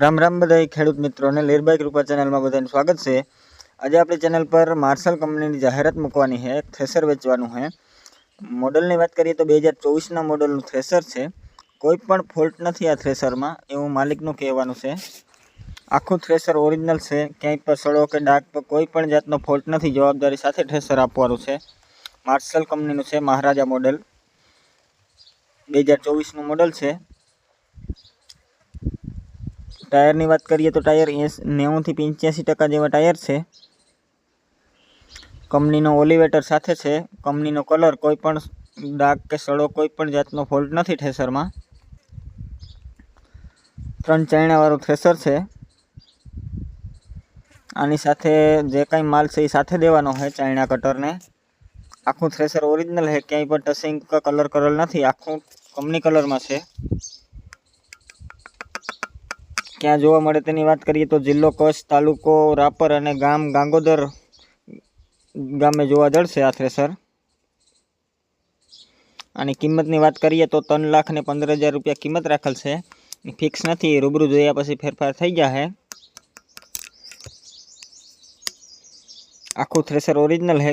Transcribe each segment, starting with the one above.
રામ રામ બધા ખેડૂત મિત્રોને લીરબાઈ કૃપા ચેનલમાં બધાનું સ્વાગત છે. આજે આપણી ચેનલ પર માર્શલ કંપનીની જાહેરાત મૂકવાની છે થ્રેસર વેચવાનું છે. મોડલની વાત કરીએ તો બે હજાર ચોવીસના મોડલનું થ્રેસર છે. કોઈ પણ ફોલ્ટ નથી આ થ્રેસરમાં એવું માલિકનું કહેવાનું છે. આખું થ્રેસર ઓરિજિનલ છે, ક્યાંય પર સડો કે ડાક પર કોઈ પણ જાતનો ફોલ્ટ નથી, જવાબદારી સાથે થ્રેસર આપવાનું છે. માર્શલ કંપનીનું છે મહારાજા મોડલ. બે હજાર ચોવીસનું મોડલ છે. ટાયરની વાત કરીએ તો ટાયર એસ નેવુંથી પંચ્યાસી ટકા જેવા ટાયર છે. કંપનીનો ઓલિવેટર સાથે છે. કંપનીનો કલર કોઈ પણ ડાઘ કે સડો કોઈ પણ જાતનો ફોલ્ટ નથી થ્રેસરમાં ત્રણ ચાઈણાવાળું થ્રેસર છે. આની સાથે જે કાંઈ માલ છે એ સાથે દેવાનો છે ચાયણા કટરને. આખું થ્રેસર ઓરિજિનલ છે, ક્યાંય પણ ટસિંગ કલર કરેલ નથી. આખું કંપની કલરમાં છે. ક્યાં જોવા મળે તેની વાત કરીએ તો જિલ્લો કચ્છ, તાલુકો, રાપર અને ગામ ગાંગોદર ગામે જોવા જળશે આ થ્રેસર આની કિંમતની વાત કરીએ તો ત્રણ લાખ ને પંદર હજાર રૂપિયા કિંમત રાખેલ છે. ફિક્સ નથી, રૂબરૂ જોયા પછી ફેરફાર થઈ ગયા છે. આખું થ્રેસર ઓરિજિનલ હે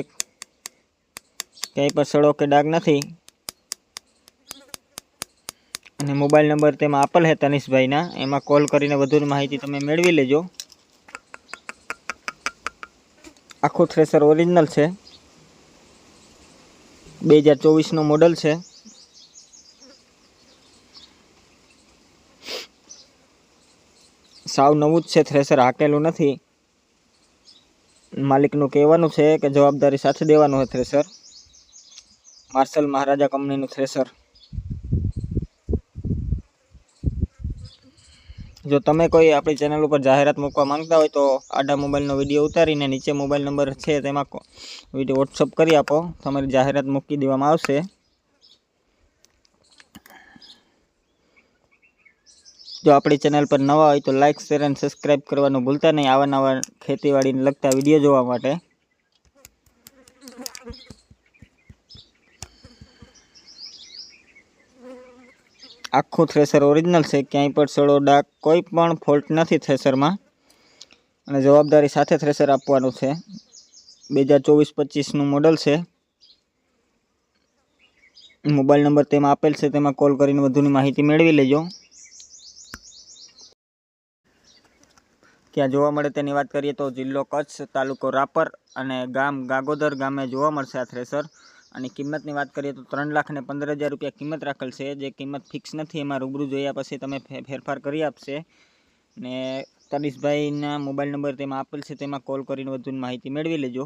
ક્યાંય પણ સડો કે ડાઘ નથી. અને મોબાઈલ નંબર તેમાં આપેલ છે તનિષભાઈના. એમાં કોલ કરીને વધુની માહિતી તમે મેળવી લેજો. આખું થ્રેસર ઓરિજિનલ છે. બે હજાર ચોવીસનું મોડલ છે. સાવ નવું જ છે થ્રેસર હાકેલું નથી. માલિકનું કહેવાનું છે કે જવાબદારી સાથે દેવાનું હોય થ્રેસર માર્શલ મહારાજા કંપનીનું થ્રેસર જો તમે કોઈ આપણી ચેનલ ઉપર જાહેરાત મૂકવા માંગતા હોય તો આડા મોબાઈલનો વીડિયો ઉતારીને નીચે મોબાઈલ નંબર છે તેમાં વીડિયો વોટ્સઅપ કરી આપો. તમારી જાહેરાત મૂકી દેવામાં આવશે. જો આપણી ચેનલ પર નવા હોય તો લાઇક શેર અને સબસ્ક્રાઈબ કરવાનું ભૂલતા નહીં. આવા નવા ખેતીવાડીને લગતા વીડિયો જોવા માટે. આખું થ્રેસર ઓરિજિનલ છે, ક્યાંય પણ સડો ડાક કોઈ પણ ફોલ્ટ નથી થ્રેસરમાં અને જવાબદારી સાથે થ્રેસર આપવાનું છે. બે હજાર ચોવીસ પચીસનું મોડલ છે. મોબાઈલ નંબર તેમાં આપેલ છે, તેમાં કોલ કરીને વધુની માહિતી મેળવી લેજો. ક્યાં જોવા મળે તેની વાત કરીએ તો જિલ્લો કચ્છ તાલુકો રાપર અને ગામ ગાગોદર ગામે જોવા મળશે આ થ્રેસર અને કિંમતની વાત કરીએ તો ત્રણ લાખ અને પંદર હજાર રૂપિયા કિંમત રાખેલ છે. જે કિંમત ફિક્સ નથી, એમાં રૂબરૂ જોયા પછી તમે ફેરફાર કરી આપશે. ને તનિષભાઈના મોબાઈલ નંબર તેમાં આપેલ છે, તેમાં કોલ કરીને વધુની માહિતી મેળવી લેજો.